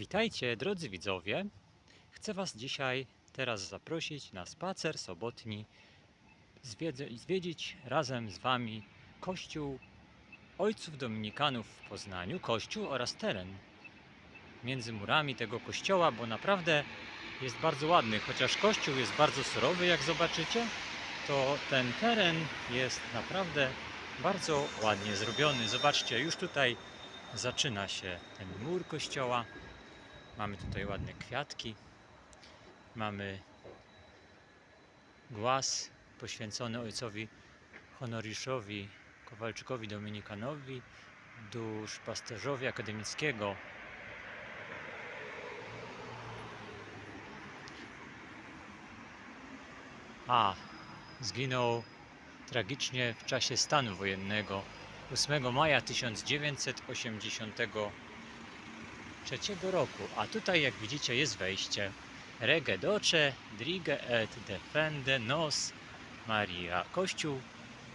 Witajcie, drodzy widzowie. Chcę Was dzisiaj teraz zaprosić na spacer sobotni, zwiedzić razem z Wami Kościół Ojców Dominikanów w Poznaniu, kościół oraz teren między murami tego kościoła, bo naprawdę jest bardzo ładny. Chociaż kościół jest bardzo surowy, jak zobaczycie, to ten teren jest naprawdę bardzo ładnie zrobiony. Zobaczcie, już tutaj zaczyna się ten mur kościoła. Mamy tutaj ładne kwiatki. Mamy głaz poświęcony ojcowi honoriszowi Kowalczykowi Dominikanowi, duszpasterzowi akademickiego. A, zginął tragicznie w czasie stanu wojennego 8 maja 1983 roku. A tutaj, jak widzicie, jest wejście. Rege doce, drige et defende nos Maria. Kościół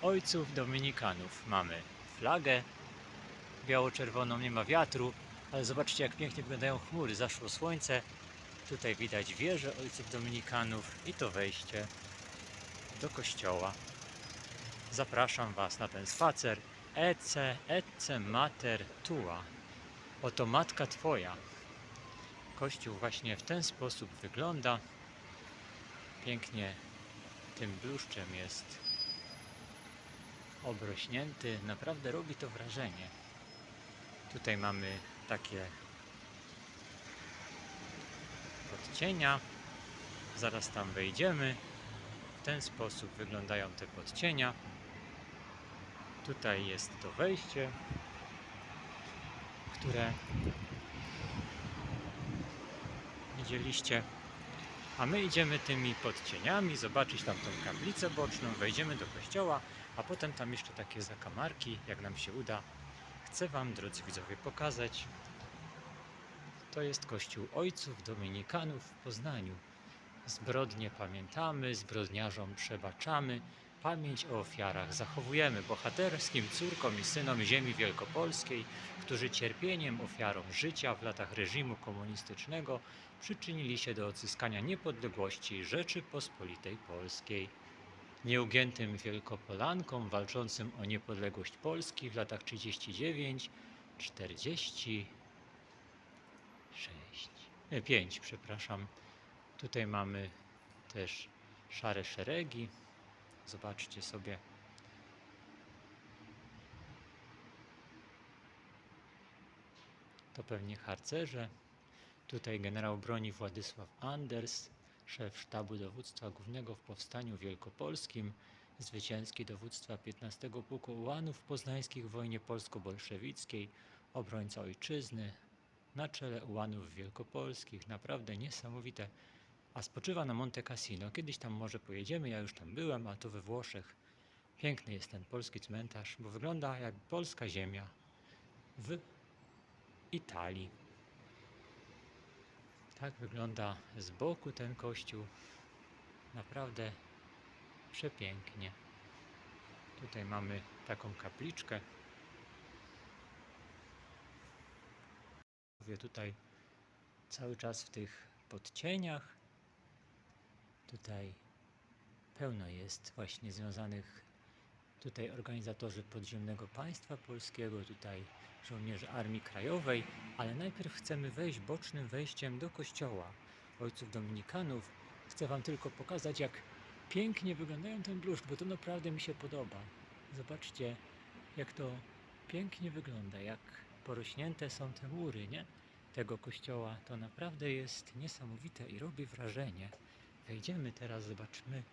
Ojców Dominikanów. Mamy flagę biało-czerwoną, nie ma wiatru, ale zobaczcie, jak pięknie wyglądają chmury. Zaszło słońce. Tutaj widać wieżę Ojców Dominikanów i to wejście do kościoła. Zapraszam Was na ten spacer. Ece, ece mater tua. Oto matka Twoja. Kościół właśnie w ten sposób wygląda. Pięknie tym bluszczem jest obrośnięty. Naprawdę robi to wrażenie. Tutaj mamy takie podcienia. Zaraz tam wejdziemy. W ten sposób wyglądają te podcienia. Tutaj jest to wejście, które widzieliście. A my idziemy tymi podcieniami zobaczyć tam tą kaplicę boczną, wejdziemy do kościoła, a potem tam jeszcze takie zakamarki, jak nam się uda. Chcę Wam, drodzy widzowie, pokazać. To jest kościół Ojców Dominikanów w Poznaniu. Zbrodnie pamiętamy, zbrodniarzom przebaczamy, pamięć o ofiarach zachowujemy bohaterskim córkom i synom ziemi wielkopolskiej, którzy cierpieniem ofiarą życia w latach reżimu komunistycznego przyczynili się do odzyskania niepodległości Rzeczypospolitej Polskiej. Nieugiętym wielkopolankom walczącym o niepodległość Polski w latach 39 46 5, przepraszam. Tutaj mamy też szare szeregi. Zobaczcie sobie. To pewnie harcerze. Tutaj generał broni Władysław Anders, szef sztabu dowództwa głównego w powstaniu wielkopolskim, zwycięski dowództwa 15 Pułku Ułanów Poznańskich w wojnie polsko-bolszewickiej, obrońca ojczyzny, na czele Ułanów Wielkopolskich. Naprawdę niesamowite. A spoczywa na Monte Cassino. Kiedyś tam może pojedziemy, ja już tam byłem, a to we Włoszech. Piękny jest ten polski cmentarz, bo wygląda jak polska ziemia w Italii. Tak wygląda z boku ten kościół. Naprawdę przepięknie. Tutaj mamy taką kapliczkę. Mówię tutaj cały czas w tych podcieniach. Tutaj pełno jest właśnie związanych tutaj organizatorzy podziemnego państwa polskiego, tutaj żołnierze Armii Krajowej, ale najpierw chcemy wejść bocznym wejściem do kościoła Ojców Dominikanów. Chcę Wam tylko pokazać, jak pięknie wyglądają ten bluszcz, bo to naprawdę mi się podoba. Zobaczcie, jak to pięknie wygląda, jak porośnięte są te mury, nie? Tego kościoła. To naprawdę jest niesamowite i robi wrażenie. Wejdziemy teraz, zobaczymy,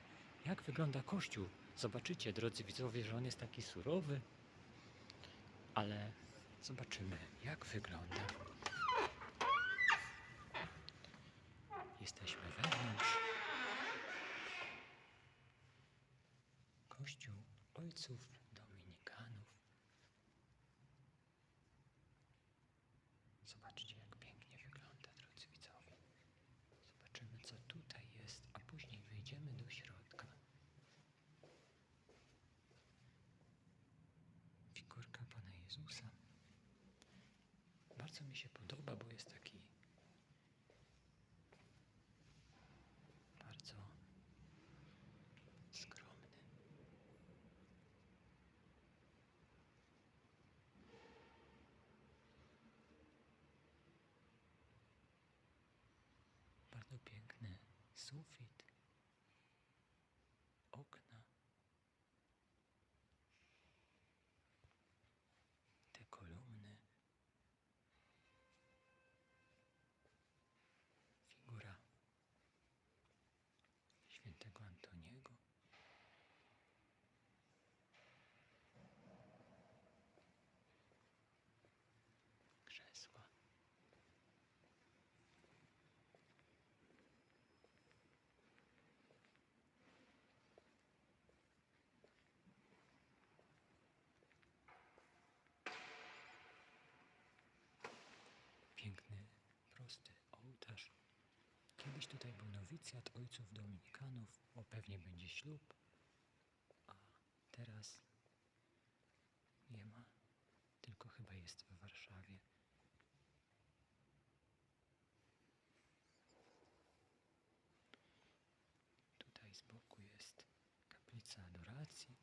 jak wygląda kościół. Zobaczycie, drodzy widzowie, że on jest taki surowy, ale zobaczymy, jak wygląda. Jesteśmy wewnątrz. Kościół Ojców Jezusa. Bardzo mi się podoba, bo jest taki bardzo skromny. Bardzo piękny sufit. Tutaj był nowicjat ojców dominikanów, bo pewnie będzie ślub, a teraz nie ma, tylko chyba jest w Warszawie. Tutaj z boku jest kaplica adoracji.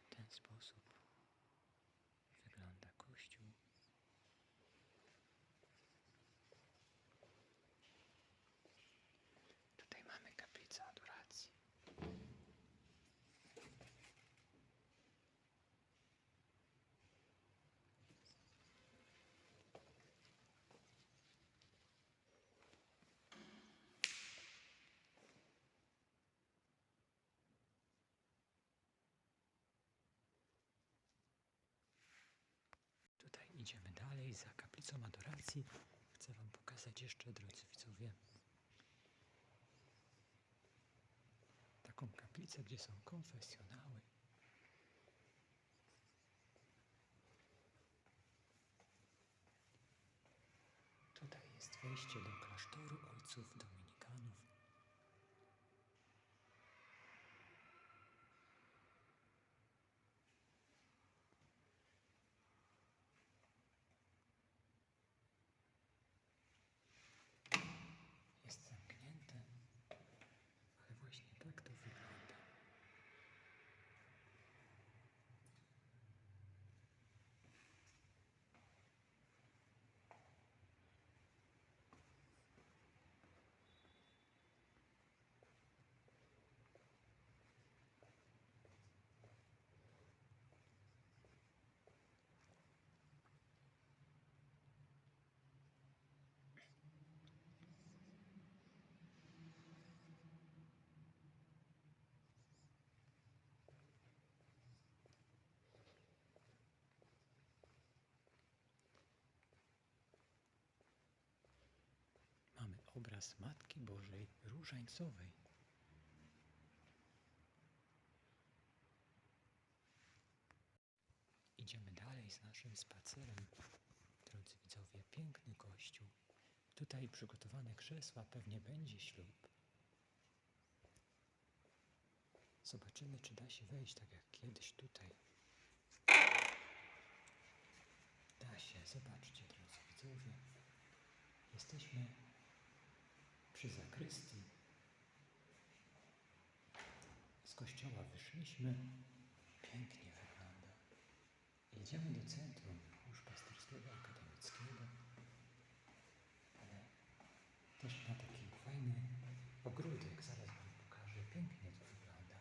W ten sposób wygląda kościół. Tutaj mamy kaplicę adoracji. Tutaj dalej za kaplicą adoracji. Chcę Wam pokazać jeszcze, drodzy widzowie, taką kaplicę, gdzie są konfesjonały. Tutaj jest wejście do klasztoru ojców dominikanów. Jest zamknięte, ale właśnie tak to wygląda. Mamy obraz Matki Bożej Różańcowej. Idziemy dalej z naszym spacerem. Drodzy widzowie, piękny kościół. Tutaj przygotowane krzesła, pewnie będzie ślub. Zobaczymy, czy da się wejść tak jak kiedyś tutaj. Da się, zobaczcie, drodzy widzowie. Jesteśmy przy zakrystii. Z kościoła wyszliśmy. Pięknie wygląda. Jedziemy do centrum duszpasterskiego akademickiego, ale też ma taki fajny ogródek. Zaraz Wam pokażę. Pięknie to wygląda.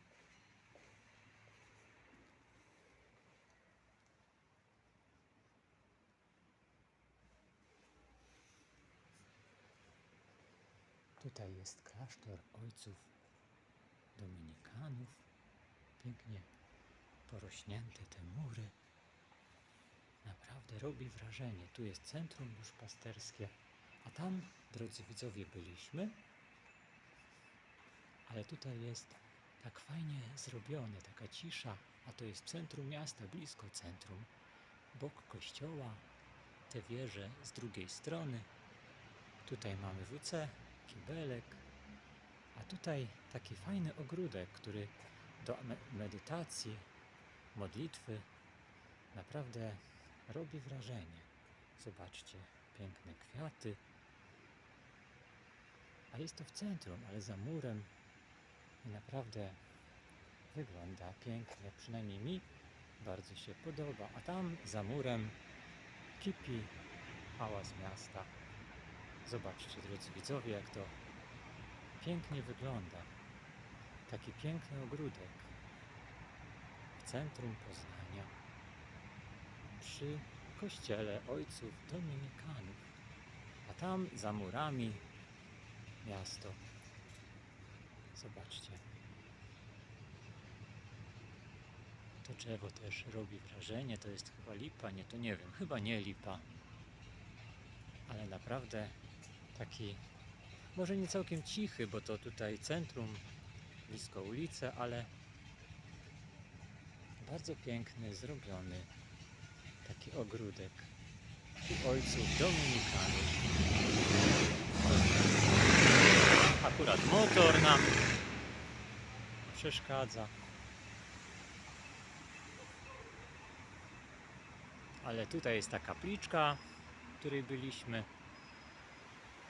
Tutaj jest klasztor ojców dominikanów. Pięknie porośnięte te mury. Naprawdę robi wrażenie. Tu jest centrum duszpasterskie, a tam, drodzy widzowie, byliśmy. Ale tutaj jest tak fajnie zrobione, taka cisza, a to jest centrum miasta, blisko centrum. Bok kościoła, te wieże z drugiej strony. Tutaj mamy WC, kibelek, a tutaj taki fajny ogródek, który do me- medytacji, modlitwy naprawdę robi wrażenie. Zobaczcie, piękne kwiaty. A jest to w centrum, ale za murem i naprawdę wygląda pięknie, przynajmniej mi bardzo się podoba. A tam za murem kipi hałas miasta. Zobaczcie, drodzy widzowie, jak to pięknie wygląda. Taki piękny ogródek w centrum Poznania przy kościele ojców dominikanów. A tam za murami miasto. Zobaczcie. To drzewo też robi wrażenie. To jest chyba lipa, nie, to nie wiem. Chyba nie lipa. Ale naprawdę taki, może nie całkiem cichy, bo to tutaj centrum, blisko ulicy, ale bardzo piękny, zrobiony taki ogródek u ojców dominikanów. Akurat motor nam przeszkadza. Ale tutaj jest ta kapliczka, w której byliśmy.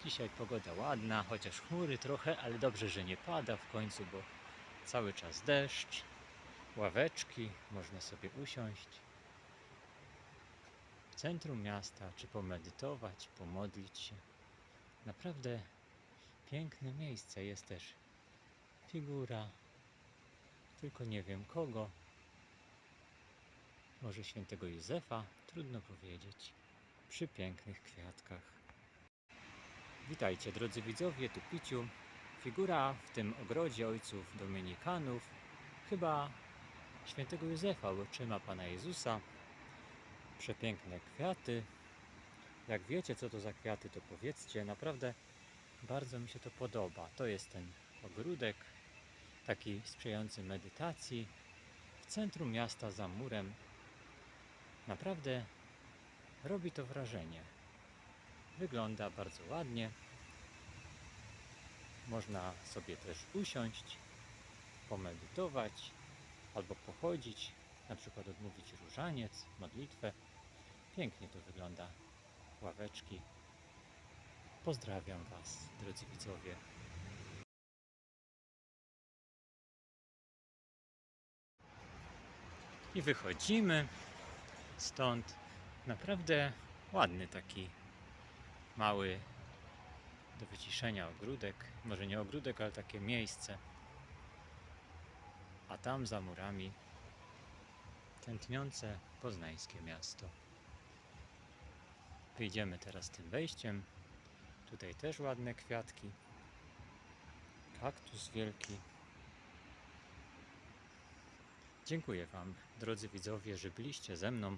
Dzisiaj pogoda ładna, chociaż chmury trochę, ale dobrze, że nie pada w końcu, bo cały czas deszcz, ławeczki, można sobie usiąść w centrum miasta, czy pomedytować, pomodlić się. Naprawdę piękne miejsce jest też figura, tylko nie wiem kogo. Może świętego Józefa, trudno powiedzieć, przy pięknych kwiatkach. Witajcie drodzy widzowie, tu Piciu. Figura w tym ogrodzie ojców dominikanów, chyba świętego Józefa, bo trzyma Pana Jezusa. Przepiękne kwiaty. Jak wiecie co to za kwiaty, to powiedzcie. Naprawdę bardzo mi się to podoba. To jest ten ogródek, taki sprzyjający medytacji. W centrum miasta za murem. Naprawdę robi to wrażenie. Wygląda bardzo ładnie. Można sobie też usiąść, pomedytować albo pochodzić, na przykład odmówić różaniec, modlitwę. Pięknie to wygląda. Ławeczki. Pozdrawiam Was, drodzy widzowie. I wychodzimy stąd. Naprawdę ładny taki mały do wyciszenia ogródek. Może nie ogródek, ale takie miejsce. A tam za murami tętniące poznańskie miasto. Wyjdziemy teraz tym wejściem. Tutaj też ładne kwiatki. Kaktus wielki. Dziękuję Wam, drodzy widzowie, że byliście ze mną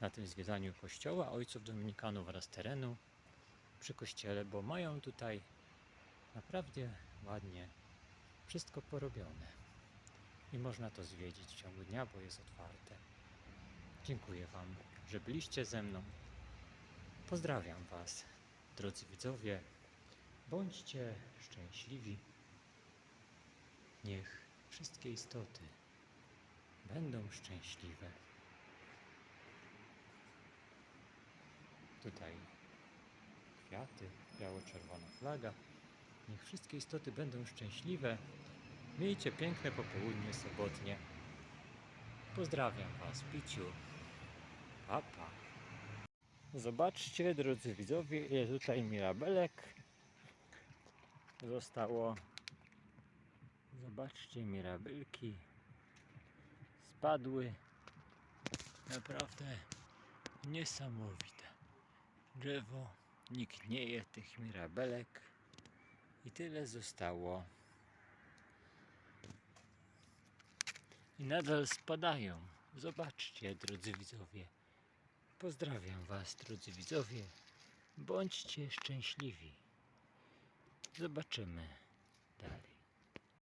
na tym zwiedzaniu kościoła ojców dominikanów oraz terenu przy kościele, bo mają tutaj naprawdę ładnie wszystko porobione. I można to zwiedzić w ciągu dnia, bo jest otwarte. Dziękuję Wam, że byliście ze mną. Pozdrawiam Was, drodzy widzowie. Bądźcie szczęśliwi. Niech wszystkie istoty będą szczęśliwe. Tutaj kwiaty, biało-czerwona flaga. Niech wszystkie istoty będą szczęśliwe. Miejcie piękne popołudnie sobotnie. Pozdrawiam Was, Piciu. Papa. Zobaczcie, drodzy widzowie, ile tutaj mirabelek zostało. Zobaczcie, mirabelki spadły. Naprawdę niesamowite. Drzewo, nikt nie je tych mirabelek i tyle zostało. I nadal spadają. Zobaczcie, drodzy widzowie. Pozdrawiam Was, drodzy widzowie. Bądźcie szczęśliwi. Zobaczymy dalej.